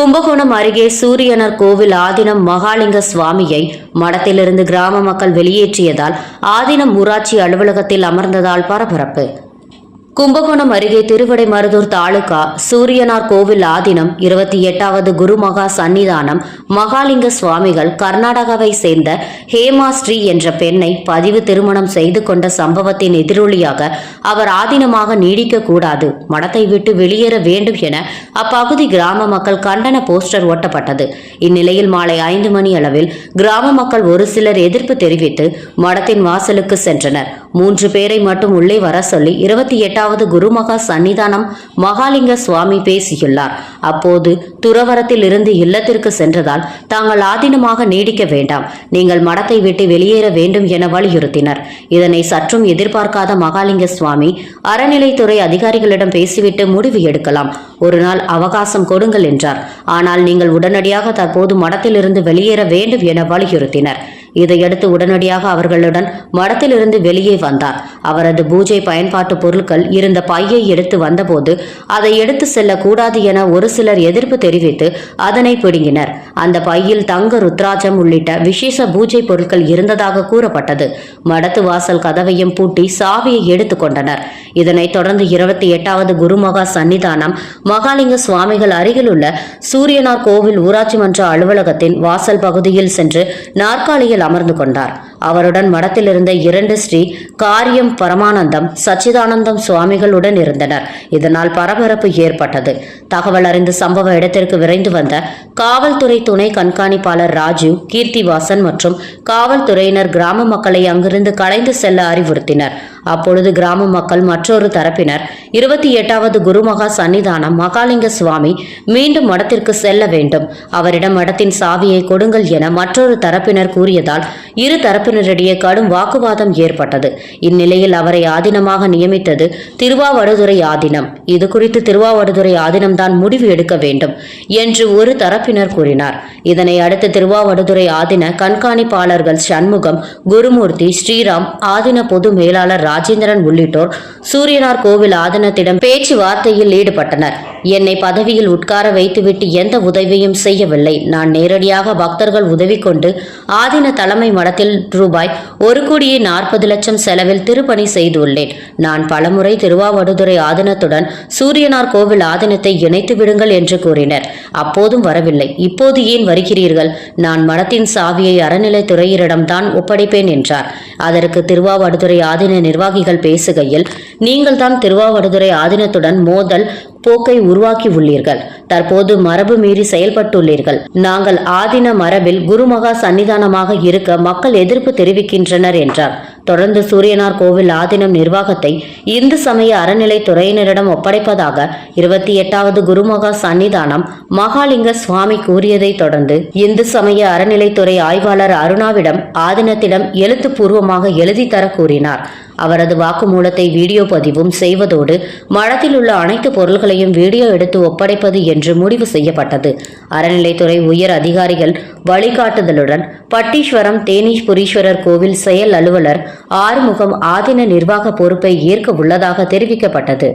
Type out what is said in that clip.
கும்பகோணம் அருகே சூரியனர் கோவில் ஆதினம் மகாலிங்க சுவாமியை மடத்திலிருந்து கிராம மக்கள் வெளியேற்றியதால் ஆதினம் ஊராட்சி அலுவலகத்தில் அமர்ந்ததால் பரபரப்பு. கும்பகோணம் அருகே திருவிடைமருதூர் தாலுகா சூரியனார் கோவில் ஆதினம் இருபத்தி எட்டாவது குருமகா சன்னிதானம் மகாலிங்க சுவாமிகள் கர்நாடகாவை சேர்ந்த ஹேமா ஸ்ரீ என்ற பெண்ணை பதிவு திருமணம் செய்து கொண்ட சம்பவத்தின் எதிரொலியாக அவர் ஆதீனமாக நீடிக்கக்கூடாது மடத்தை விட்டு வெளியேற வேண்டும் என அப்பகுதி கிராம மக்கள் கண்டன போஸ்டர் ஒட்டப்பட்டது. இந்நிலையில் மாலை ஐந்து மணி அளவில் கிராம மக்கள் ஒரு சிலர் எதிர்ப்பு தெரிவித்து மடத்தின் வாசலுக்கு சென்றனர். மூன்று பேரை மட்டும் உள்ளே வர சொல்லி இருபத்தி எட்டு இரண்டாவது குருமகா சன்னிதானம் மகாலிங்க சுவாமி பேசியுள்ளார். அப்போது துறவரத்தில் இருந்து இல்லத்திற்கு சென்றதால் தாங்கள் ஆதீனமாக நீடிக்க வேண்டாம். நீங்கள் மடத்தை விட்டு வெளியேற வேண்டும் என வலியுறுத்தினர். இதனை சற்றும் எதிர்பார்க்காத மகாலிங்க சுவாமி அறநிலைத்துறை அதிகாரிகளிடம் பேசிவிட்டு முடிவு எடுக்கலாம். ஒரு நாள் அவகாசம் கொடுங்கள் என்றார். ஆனால் நீங்கள் உடனடியாக தற்போது மடத்திலிருந்து வெளியேற வேண்டும் என வலியுறுத்தினர். இதையடுத்து உடனடியாக அவர்களுடன் மடத்திலிருந்து வெளியே வந்தார். அவரது பூஜை பயன்பாட்டு பொருட்கள் இருந்த பையை எடுத்து வந்தபோது அதை எடுத்து செல்லக்கூடாது என ஒரு சிலர் எதிர்ப்பு தெரிவித்து அதனை பிடுங்கினர். அந்த பையில் தங்க ருத்ராஜம் உள்ளிட்ட விசேஷ பூஜை பொருட்கள் இருந்ததாக கூறப்பட்டது. மடத்து வாசல் கதவையும் பூட்டி சாவியை எடுத்துக் கொண்டனர். இதனைத் தொடர்ந்து இருபத்தி எட்டாவது குருமகா சன்னிதானம் மகாலிங்க சுவாமிகள் அருகிலுள்ள சூரியனார் கோவில் ஊராட்சி மன்ற அலுவலகத்தின் வாசல் பகுதியில் சென்று நாற்காலியில் அமர்ந்து கொண்டார். அவருடன் மடத்தில் இருந்த இரண்டு ஸ்ரீ காரியம் பரமானந்தம் சச்சிதானந்தம் சுவாமிகளுடன் இருந்தனர். இதனால் பரபரப்பு ஏற்பட்டது. தகவல் அறிந்து சம்பவ இடத்திற்கு விரைந்து வந்த காவல்துறை துணை கண்காணிப்பாளர் ராஜீவ் கீர்த்திவாசன் மற்றும் காவல்துறையினர் கிராம மக்களை அங்கிருந்து கலைந்து செல்ல அறிவுறுத்தினர். அப்பொழுது கிராம மக்கள் மற்றொரு தரப்பினர் இருபத்தி எட்டாவது குருமகா சன்னிதானம் மகாலிங்க சுவாமி மீண்டும் மடத்திற்கு செல்ல வேண்டும். அவரிடம் மடத்தின் சாவியை கொடுங்கள் என மற்றொரு தரப்பினர் கூறியதால் இரு தரப்பினரிடையே கடும் வாக்குவாதம் ஏற்பட்டது. இந்நிலையில் அவரை ஆதீனமாக நியமித்தது திருவாவடுதுறை ஆதீனம். இது குறித்து திருவாவடுதுறை ஆதீனம்தான் முடிவு எடுக்க வேண்டும் என்று ஒரு தரப்பினர் கூறினார். இதனை அடுத்து திருவாவடுதுறை ஆதீன கண்காணிப்பாளர்கள் சண்முகம் குருமூர்த்தி ஸ்ரீராம் ஆதீன பொது மேலாளர் ராஜேந்திரன் உள்ளிட்டோர் சூரியனார் கோவில் ஆதீனத்திடம் பேச்சுவார்த்தையில் ஈடுபட்டனர். என்னை பதவியில் உட்கார வைத்துவிட்டு எந்த உதவியும் செய்யவில்லை. நான் நேரடியாக பக்தர்கள் உதவி கொண்டு ஆதீன தலைமை மடத்தில் ரூபாய் ஒரு கோடியே நாற்பது லட்சம் செலவில் திருப்பணி செய்துள்ளேன். நான் பலமுறை திருவாவடுதுறை ஆதனத்துடன் சூரியனார் கோவில் ஆதீனத்தை இணைத்து விடுங்கள் என்று கூறினர். அப்போதும் வரவில்லை. இப்போது ஏன் வருகிறீர்கள்? நான் மடத்தின் சாவியை அறநிலைத்துறையினரிடம்தான் ஒப்படைப்பேன் என்றார். அதற்கு திருவாவடுதுறை ஆதீன நிர்வாகிகள் பேசுகையில் நீங்கள் தான் திருவாவடுதுறை ஆதீனத்துடன் மோதல் போக்கை உருவாக்கி உள்ளீர்கள். தற்போது மரபு மீறி செயல்பட்டுள்ளீர்கள். நாங்கள் ஆதின மரபில் குருமகா சன்னிதானமாக இருக்க மக்கள் எதிர்ப்பு தெரிவிக்கின்றனர் என்றார். தொடர்ந்து சூரியனார் கோவில் ஆதீனம் நிர்வாகத்தை இந்து சமய அறநிலைத்துறையினரிடம் ஒப்படைப்பதாக இருபத்தி எட்டாவது குருமகா சன்னிதானம் மகாலிங்க சுவாமி கூறியதைத் தொடர்ந்து இந்து சமய அறநிலைத்துறை ஆய்வாளர் அருணாவிடம் ஆதீனத்திடம் எழுத்துப்பூர்வமாக எழுதி தர கூறினார். அவரது வாக்குமூலத்தை வீடியோ பதிவும் செய்வதோடு மடத்தில் உள்ள அனைத்து பொருள்களையும் வீடியோ எடுத்து ஒப்படைப்பது என்று முடிவு செய்யப்பட்டது. அறநிலைத்துறை உயர் அதிகாரிகள் வழிகாட்டுதலுடன் பட்டீஸ்வரம் தேனீஸ்வரீஸ்வரர் கோவில் செயல் அலுவலர் ஆறுமுகம் ஆதீன நிர்வாக பொறுப்பை ஏற்க உள்ளதாக தெரிவிக்கப்பட்டது.